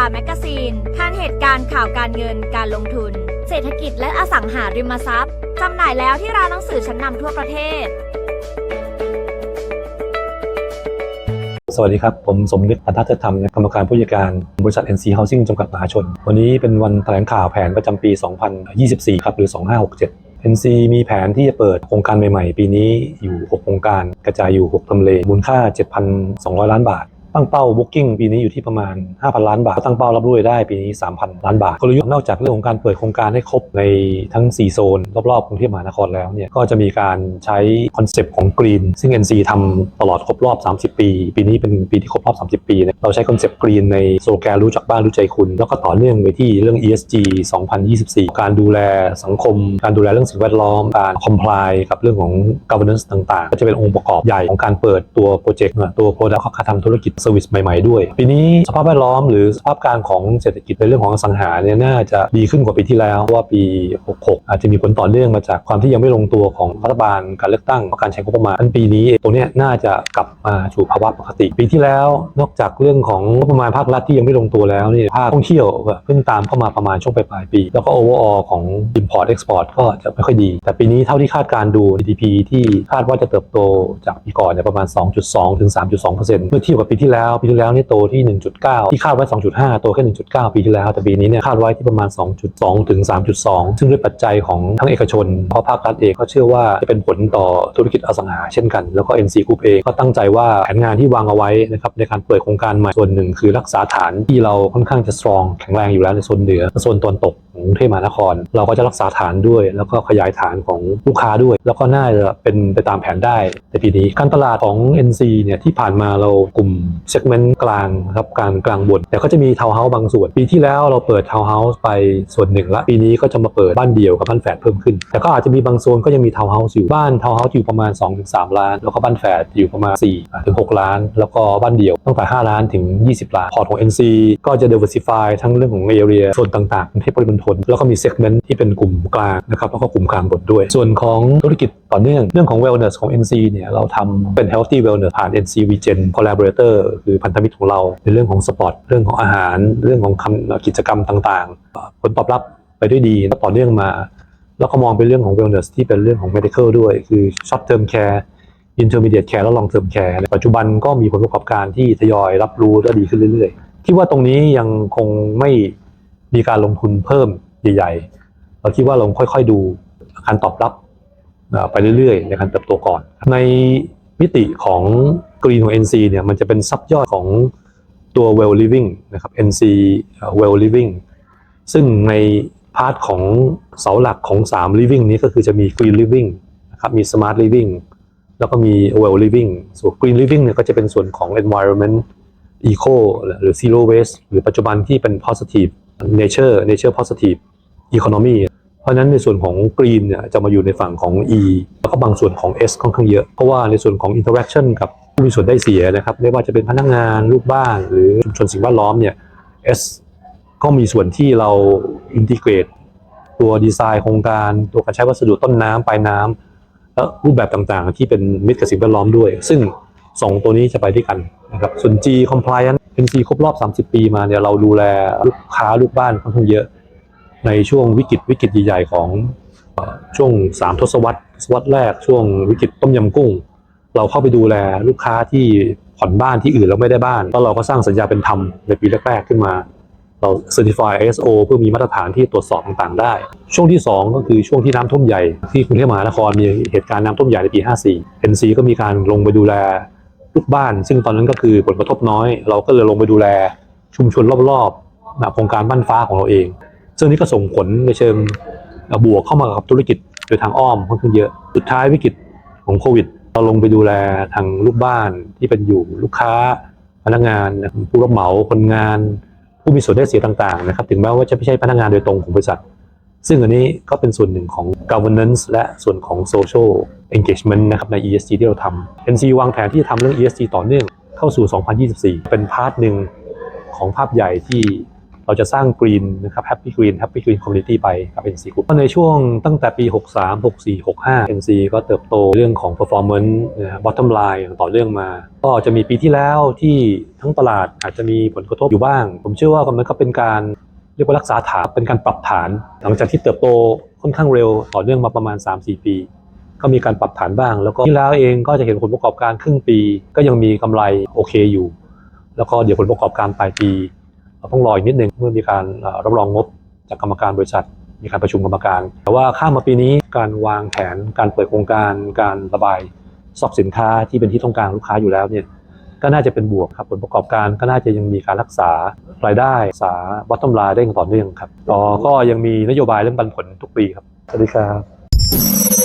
าแมกกาซีนทันเหตุการณ์ข่าวการเงินการลงทุน เศรษฐกิจและอสังหาริมทรัพย์จำหน่ายแล้วที่ร้านหนังสือชั้นนำทั่วประเทศ สวัสดีครับ ผมสมนึกพันธธรรมกรรมการผู้จัดการบริษัท NC Housing จำกัดมหาชน วันนี้เป็นวันแถลงข่าวแผนประจำปี 2024 ครับ หรือ 2567 NC มีแผนที่จะเปิดโครงการใหม่ๆ ปีนี้อยู่ 6 โครงการกระจายอยู่ 6 ทำเล มูลค่า 7,200 ล้านบาท ตั้งเป้า Booking ปีนี้อยู่ที่ประมาณ 5,000 ล้านบาทตั้งเป้ารับรู้รายได้ปีนี้ 3,000 ล้านบาทกลยุทธ์นอกจากเรื่องของการเปิดโครงการให้ครบในทั้ง 4 โซน รอบๆกรุงเทพมหานครแล้วเนี่ยก็จะมีการใช้คอนเซปต์ของ Green ซึ่ง NC ทำตลอดครบรอบ 30 ปี ปีนี้เป็นปีที่ครบรอบ 30 ปีเนี่ยเราใช้คอนเซปต์ Green ในโซแกนรู้จักบ้านรู้ใจคุณ แล้วก็ต่อเนื่องไปที่เรื่อง ESG 2024 การดูแลสังคม การดูแลเรื่องสิ่งแวดล้อม การ comply กับเรื่องของ governance ต่างๆ ก็จะเป็นองค์ประกอบใหญ่ของการเปิดตัวโปรเจกต์ตัว product เขาทำธุรกิจ service ใหม่ ๆ ด้วย ปีนี้สภาพแวดล้อมหรือสภาพการของเศรษฐกิจในเรื่องของอสังหาเนี่ยน่าจะดีขึ้นกว่าปีที่แล้วว่าปี 66 อาจจะมีผลต่อเนื่องมาจากความที่ยังไม่ลงตัวของรัฐบาลการเลือกตั้งการใช้งบประมาณอันปีนี้ตัวเนี้ยน่าจะกลับมาสู่ภาวะปกติ ปีที่แล้วนอกจากเรื่องของงบประมาณภาครัฐที่ยังไม่ลงตัวแล้วเนี่ยภาคท่องเที่ยวเพิ่งตามเข้ามาประมาณช่วงปลายปี แล้วก็ overall ของ import export ก็จะไม่ค่อยดี แต่ปีนี้เท่าที่คาดการดู GDP ที่คาดว่าจะเติบโตจากปีก่อนเนี่ยประมาณ 2.2 ถึง 3.2%เมื่อเทียบกับปีที่แล้วปีที่แล้วนี่โตที่ 1.9 ที่คาดไว้ 2.5 โตแค่ 1.9 ปีที่แล้ว แต่ปีนี้เนี่ยคาดไว้ที่ประมาณ 2.2 ถึง 3.2 ซึ่งด้วยปัจจัยของทั้งเอกชน เพราะภาครัฐเองก็เชื่อว่าจะเป็นผลต่อธุรกิจอสังหาเช่นกัน แล้วก็ NC Group เองก็ตั้งใจว่าแผนงานที่วางเอาไว้นะครับในการเปิดโครงการใหม่ส่วนหนึ่งคือรักษาฐานที่เราค่อนข้างจะ strong แข็งแรงอยู่แล้วในโซนเหนือและโซนตะวันตก ของกรุงเทพมหานคร เราก็จะรักษาฐานด้วย แล้วก็ขยายฐานของลูกค้าด้วย แล้วก็น่าจะเป็นไปตามแผนได้ในปีนี้การตลาดของ NC เนี่ยที่ผ่านมาเรากลุ่ม segment กลางครับกลางกลางบน แต่ก็จะมีทาวน์เฮาส์บางส่วน ปีที่แล้วเราเปิดทาวน์เฮาส์ไปส่วนหนึ่งละ ปีนี้ก็จะมาเปิดบ้านเดี่ยวกับบ้านแฝดเพิ่มขึ้น แต่ก็อาจจะมีบางโซนก็ยังมีทาวน์เฮาส์อยู่บ้านทาวน์เฮาส์อยู่ประมาณ 2-3 ล้าน แล้วก็บ้านแฝดอยู่ประมาณ4ถึง6ล้าน แล้วก็บ้านเดี่ยวตั้งแต่ 5 ล้านถึง 20 ล้านพอร์ตของ NC ก็จะ diversify ทั้งเรื่องของ area โซนต่างๆกรุงเทพปริมณฑล แล้วก็มี segment ที่เป็นกลุ่มกลางนะครับแล้วก็กลุ่มกลางบนด้วย ส่วนของธุรกิจต่อเนื่องเรื่องของ wellness ของ NC เนี่ยเราทำเป็น healthy wellness ผ่าน NC Regen collaborator คือพันธมิตรของเราในเรื่องของสปอร์ตเรื่องของอาหารเรื่องของกิจกรรมต่างๆ ผลตอบรับไปด้วยดีและต่อเนื่องมา แล้วก็มองเป็นเรื่องของ wellness ที่เป็นเรื่องของ medical ด้วย คือ short term care intermediate care และ long term care ในปัจจุบันก็มีผลประกอบการที่ทยอยรับรู้และดีขึ้นเรื่อยๆคิดว่าตรงนี้ยังคงไม่ มีการลงทุนเพิ่มใหญ่ๆ เราคิดว่าเราค่อยๆดูการตอบรับไปเรื่อยๆ ในการเติบโตก่อน ในมิติของ Green ของ NC เนี่ยมันจะเป็นซับยอดของตัว Well Living นะครับ NC Well Living ซึ่งในพาร์ทของเสาหลักของ 3 living นี้ก็คือจะมี green living นะครับมี smart living แล้วก็มี well living ส่วน green living เนี่ยก็จะเป็นส่วนของ environment eco หรือ zero waste หรือปัจจุบันที่เป็น positive nature nature positive economy เพราะฉะนั้นในส่วนของ green เนี่ยจะมาอยู่ในฝั่งของ E แล้วก็บางส่วนของ S ค่อนข้างเยอะ เพราะว่าในส่วนของ interaction กับผู้มีส่วนได้เสียนะครับไม่ว่าจะเป็นพนักงานลูกบ้าน หรือชุมชนสิ่งแวดล้อมเนี่ย S ก็มีส่วนที่เราอินทิเกรตตัวดีไซน์โครงการตัวการใช้วัสดุต้นน้ำปลายน้ำและรูปแบบต่างๆ ที่เป็นมิตรกับสิ่งแวดล้อมด้วย ซึ่งสองตัวนี้จะไปด้วยกันนะครับส่วน G compliance NC ครบรอบ 30 ปีมาเนี่ยเราดูแลลูกค้าลูกบ้านค่อนข้างเยอะ ในช่วงวิกฤตวิกฤตใหญ่ๆของช่วง 3 ทศวรรษทศวรรษแรกช่วงวิกฤตต้มยำกุ้ง เราเข้าไปดูแลลูกค้าที่ผ่อนบ้านที่อื่นแล้วไม่ได้บ้านแล้วเราก็สร้างสัญญาเป็นธรรมในปีแรกๆขึ้นมา เรา certify ISO เพื่อมีมาตรฐานที่ตรวจสอบต่างๆได้ ช่วงที่ 2 ก็คือช่วงที่น้ำท่วมใหญ่ที่กรุงเทพมหานครมีเหตุการณ์น้ำท่วมใหญ่ในปี 54 NC ก็มีการลงไปดูแล ลูกบ้าน ซึ่งตอนนั้นก็คือผลกระทบน้อย เราก็เลยลงไปดูแลชุมชนรอบๆโครงการบ้านฟ้าของเราเอง ซึ่งนี่ก็ส่งผลในเชิงบวกเข้ามากับธุรกิจโดยทางอ้อมค่อนข้างเยอะ สุดท้ายวิกฤตของโควิด เราลงไปดูแลทางลูกบ้านที่เป็นอยู่ลูกค้าพนักงานผู้รับเหมาคนงาน ผู้มีส่วนได้เสียต่างๆนะครับ ถึงแม้ว่าจะไม่ใช่พนักงานโดยตรงของบริษัท ซึ่งอันนี้ก็เป็นส่วนหนึ่งของ governance และส่วนของ social engagement นะครับใน ESG ที่เราทำ NC วางแผนที่จะทำเรื่อง ESG ต่อเนื่องเข้าสู่ 2024 เป็นพาร์ทหนึ่งของภาพใหญ่ที่เราจะสร้างกรีนนะครับแฮปปี้กรีนแฮปปี้กรีนคอมมูนิตี้ไปกับ NC Group ก็ในช่วงตั้งแต่ปี 63 64 65 NC ก็เติบโตเรื่องของ performance นะฮะ bottom line ต่อเนื่องมา ก็จะมีปีที่แล้วที่ทั้งตลาดอาจจะมีผลกระทบอยู่บ้าง ผมเชื่อว่ามันก็เป็นการ เรียกว่ารักษาฐานเป็นการปรับฐาน หลังจากที่เติบโตค่อนข้างเร็วต่อเนื่องมาประมาณ 3-4 ปี ก็มีการปรับฐานบ้าง แล้วก็ที่แล้วเองก็จะเห็นผลประกอบการครึ่งปี ก็ยังมีกำไรโอเคอยู่ แล้วก็เดี๋ยวผลประกอบการปลายปีเราต้องรออีกนิดนึงเมื่อมีการรับรองงบจากกรรมการบริษัท มีการประชุมกรรมการ แต่ว่าข้ามมาปีนี้การวางแผนการเปิดโครงการ การระบายสอกสินค้าที่เป็นที่ต้องการลูกค้าอยู่แล้วเนี่ย ก็น่าจะเป็นบวกครับผลประกอบการก็น่าจะยังมีการรักษารายได้รักษาบัตตอมลน์ได้อย่างต่อเนื่องครับต่อก็ยังมีนโยบายเรื่องปันผลทุกปีครับสวัสดีครับ